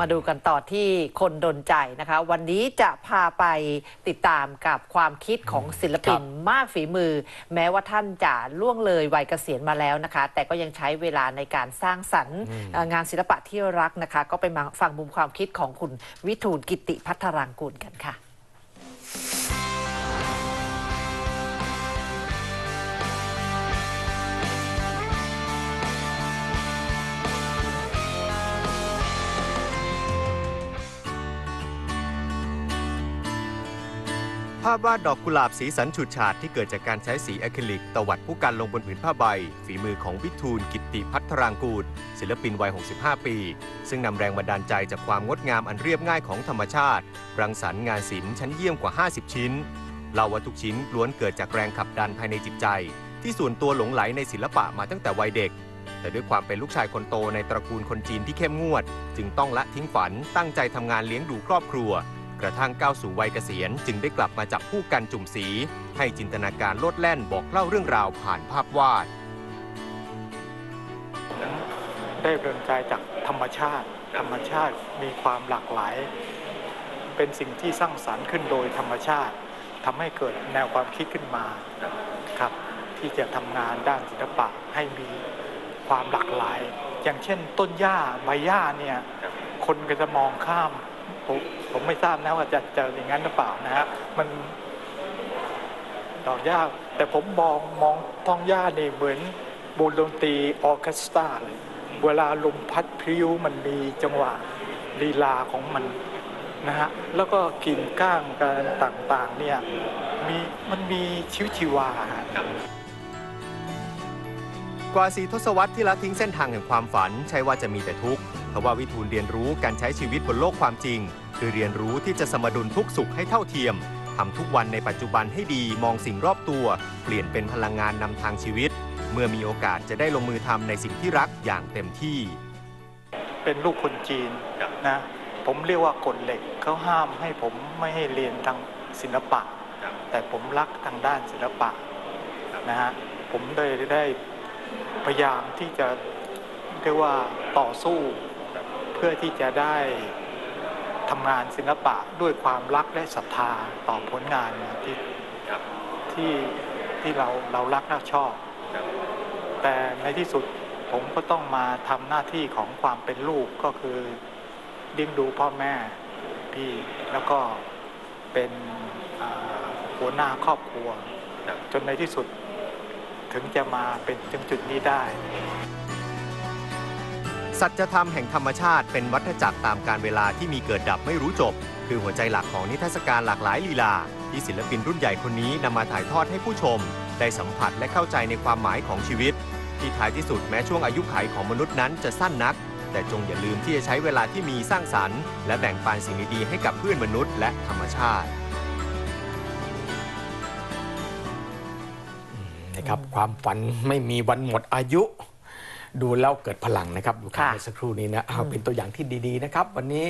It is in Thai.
มาดูกันต่อที่คนดนใจนะคะ วันนี้จะพาไปติดตามกับความคิดของศิลปินมากฝีมือ แม้ว่าท่านจะล่วงเลยวัยเกษียณมาแล้วนะคะ แต่ก็ยังใช้เวลาในการสร้างสรรค์เอ่องานศิลปะที่รักนะคะ ก็ไปมาฟังมุมความคิดของคุณวิทูลกิติพัฒรังกูลกันค่ะ ภาพวาดดอกกุหลาบสีสันฉูดฉาดที่เกิดจากการใช้สีอะคริลิกตวัดผู้กันลงบนผืนผ้าใบ ฝีมือของวิทูลกิตติพัฒรางกูล ศิลปินวัย 65 ปี ซึ่งนำแรงบันดาลใจจากความงดงามอันเรียบง่ายของธรรมชาติ รังสรรค์งานศิลป์ชั้นเยี่ยมกว่า 50 ชิ้นเล่าว่าทุกชิ้นล้วนเกิดจากแรงขับดันภายในจิตใจ ที่ส่วนตัวหลงไหลในศิลปะมาตั้งแต่วัยเด็ก แต่ด้วยความเป็นลูกชายคนโตในตระกูลคนจีนที่เข้มงวด จึงต้องละทิ้งฝันตั้งใจทำงานเลี้ยงดูครอบครัว กระทั่งก้าวสู่วัยเกษียณจึงได้กลับมาจับผู้กันจุ่มสี ให้จินตนาการโลดแล่นบอกเล่าเรื่องราวผ่านภาพวาด ได้เริงใจจากธรรมชาติ ธรรมชาติมีความหลากหลาย เป็นสิ่งที่สร้างสรรค์ขึ้นโดยธรรมชาติทำให้เกิดแนวความคิดขึ้นมาครับที่จะทำงานด้านศิลปะให้มีความหลากหลาย อย่างเช่นต้นหญ้าใบหญ้าเนี่ยคนก็จะมองข้าม ผมผมไม่ทราบนะว่าจะเจออย่างนั้นหรือเปล่านะฮะมันดอกหญ้าแต่ผมมองมองท้องหญ้านี่เหมือนวงดนตรีออเคสตราเลยเวลาลมพัดพริ้วมันมีจังหวะลีลาของมันนะฮะแล้วก็กิ่งก้างกันต่างๆเนี่ยมีมันมีชีวิตชีวา กว่าสีทศวรรษที่ละทิ้งเส้นทางแห่งความฝัน ใช่ว่าจะมีแต่ทุกข์ เพราะว่าวิทูลเรียนรู้การใช้ชีวิตบนโลกความจริง คือเรียนรู้ที่จะสมดุลทุกสุขให้เท่าเทียมทำทุกวันในปัจจุบันให้ดีมองสิ่งรอบตัว เปลี่ยนเป็นพลังงานนำทางชีวิต เมื่อมีโอกาสจะได้ลงมือทำในสิ่งที่รักอย่างเต็มที่ เป็นลูกคนจีนนะผมเรียกว่ากฎเหล็กเขาห้ามให้ผมไม่ให้เรียนทางศิลปะ แต่ผมรักทางด้านศิลปะนะฮะผมได้ได้พยายามที่จะเรียกว่าต่อสู้ พื่อที่จะได้ทำงานศิลปะด้วยความรักและศรัทธาต่อผลงานที่ที่ที่เราเรารักและชอบ แต่ในที่สุดผมก็ต้องมาทำหน้าที่ของความเป็นลูกก็คือเลี้ยงดูพ่อแม่พี่แล้วก็เป็นอ่าหัวหน้าครอบครัว จนในที่สุดถึงจะมาเป็นถึงจุดนี้ได้ สัจธรรมแห่งธรรมชาติเป็นวัฏจักรตามการเวลาที่มีเกิดดับไม่รู้จบ คือหัวใจหลักของนิทรรศการหลากหลายลีลา ที่ศิลปินรุ่นใหญ่คนนี้นำมาถ่ายทอดให้ผู้ชม ได้สัมผัสและเข้าใจในความหมายของชีวิต ที่ท้ายที่สุดแม้ช่วงอายุขัยของมนุษย์นั้นจะสั้นนัก แต่จงอย่าลืมที่จะใช้เวลาที่มีสร้างสรรค์ และแบ่งปันสิ่งดีๆให้กับเพื่อนมนุษย์และธรรมชาตินะครับความฝันไม่มีวันหมดอายุ ดูแล้วเกิดพลังนะครับดูข่าวค่ะ เมื่อสักครู่นี้นะเอาเป็นตัวอย่างที่ดีๆนะครับ วันนี้